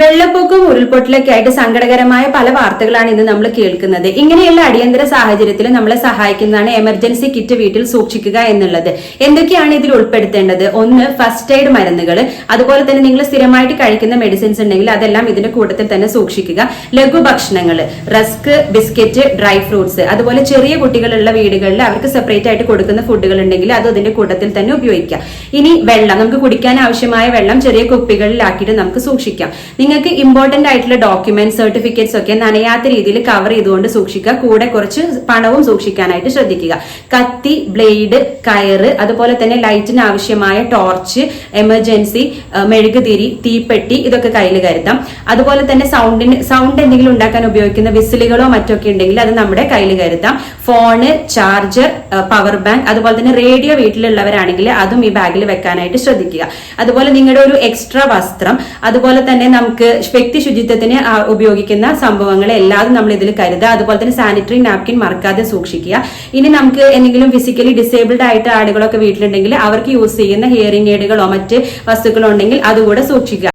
വെള്ളപ്പൊക്കവും ഉരുൾപൊട്ടലൊക്കെ ആയിട്ട് സങ്കടകരമായ പല വാർത്തകളാണ് ഇന്ന് നമ്മൾ കേൾക്കുന്നത്. ഇങ്ങനെയുള്ള അടിയന്തര സാഹചര്യത്തിൽ നമ്മളെ സഹായിക്കുന്നതാണ് എമർജൻസി കിറ്റ് വീട്ടിൽ സൂക്ഷിക്കുക എന്നുള്ളത്. എന്തൊക്കെയാണ് ഇതിൽ ഉൾപ്പെടുത്തേണ്ടത്? ഒന്ന് ഫസ്റ്റ് എയ്ഡ് മരുന്നുകൾ. അതുപോലെ തന്നെ നിങ്ങൾ സ്ഥിരമായിട്ട് കഴിക്കുന്ന മെഡിസിൻസ് ഉണ്ടെങ്കിൽ അതെല്ലാം ഇതിന്റെ കൂട്ടത്തിൽ തന്നെ സൂക്ഷിക്കുക. ലഘുഭക്ഷണങ്ങൾ റസ്ക് ബിസ്ക്കറ്റ് ഡ്രൈ ഫ്രൂട്ട്സ് അതുപോലെ ചെറിയ കുട്ടികളുള്ള വീടുകളിൽ അവർക്ക് സെപ്പറേറ്റ് ആയിട്ട് കൊടുക്കുന്ന ഫുഡുകൾ ഉണ്ടെങ്കിൽ അത് അതിന്റെ കൂട്ടത്തിൽ തന്നെ ഉപയോഗിക്കാം. ഇനി വെള്ളം നമുക്ക് കുടിക്കാൻ ആവശ്യമായ വെള്ളം ചെറിയ കുപ്പികളിലാക്കിയിട്ട് നമുക്ക് സൂക്ഷിക്കാം. നിങ്ങൾക്ക് ഇമ്പോർട്ടന്റ് ആയിട്ടുള്ള ഡോക്യുമെന്റ് സർട്ടിഫിക്കറ്റ്സ് ഒക്കെ നനയാത്ത രീതിയിൽ കവർ ചെയ്തുകൊണ്ട് സൂക്ഷിക്കുക. കൂടെ കുറച്ച് പണവും സൂക്ഷിക്കാനായിട്ട് ശ്രദ്ധിക്കുക. കത്തി ബ്ലേഡ് കയറ് അതുപോലെ തന്നെ ലൈറ്റിന് ആവശ്യമായ ടോർച്ച് എമർജൻസി മെഴുകുതിരി തീപ്പെട്ടി ഇതൊക്കെ കയ്യിൽ കരുതാം. അതുപോലെ തന്നെ സൗണ്ടിന് സൗണ്ട് എന്തെങ്കിലും ഉണ്ടാക്കാൻ ഉപയോഗിക്കുന്ന വിസിലുകളോ മറ്റൊക്കെ ഉണ്ടെങ്കിൽ അത് നമ്മുടെ കയ്യിൽ കരുതാം. ഫോണ് ചാർജർ പവർ ബാങ്ക് അതുപോലെ തന്നെ റേഡിയോ വീട്ടിലുള്ളവരാണെങ്കിൽ അതും ഈ ബാഗിൽ വെക്കാനായിട്ട് ശ്രദ്ധിക്കുക. അതുപോലെ നിങ്ങളുടെ ഒരു എക്സ്ട്രാ വസ്ത്രം അതുപോലെ തന്നെ നമുക്ക് വ്യക്തി ശുചിത്വത്തിന് ഉപയോഗിക്കുന്ന സംഭവങ്ങളെ എല്ലാതും നമ്മൾ ഇതിൽ കരുതുക. അതുപോലെ തന്നെ സാനിറ്ററി നാപ്കിൻ മറക്കാതെ സൂക്ഷിക്കുക. ഇനി നമുക്ക് എന്തെങ്കിലും ഫിസിക്കലി ഡിസേബിൾഡ് ആയിട്ട് ആളുകളൊക്കെ വീട്ടിലുണ്ടെങ്കിൽ അവർക്ക് യൂസ് ചെയ്യുന്ന ഹിയറിംഗ് എയ്ഡുകളോ മറ്റ് വസ്തുക്കളോ ഉണ്ടെങ്കിൽ അതുകൂടെ സൂക്ഷിക്കുക.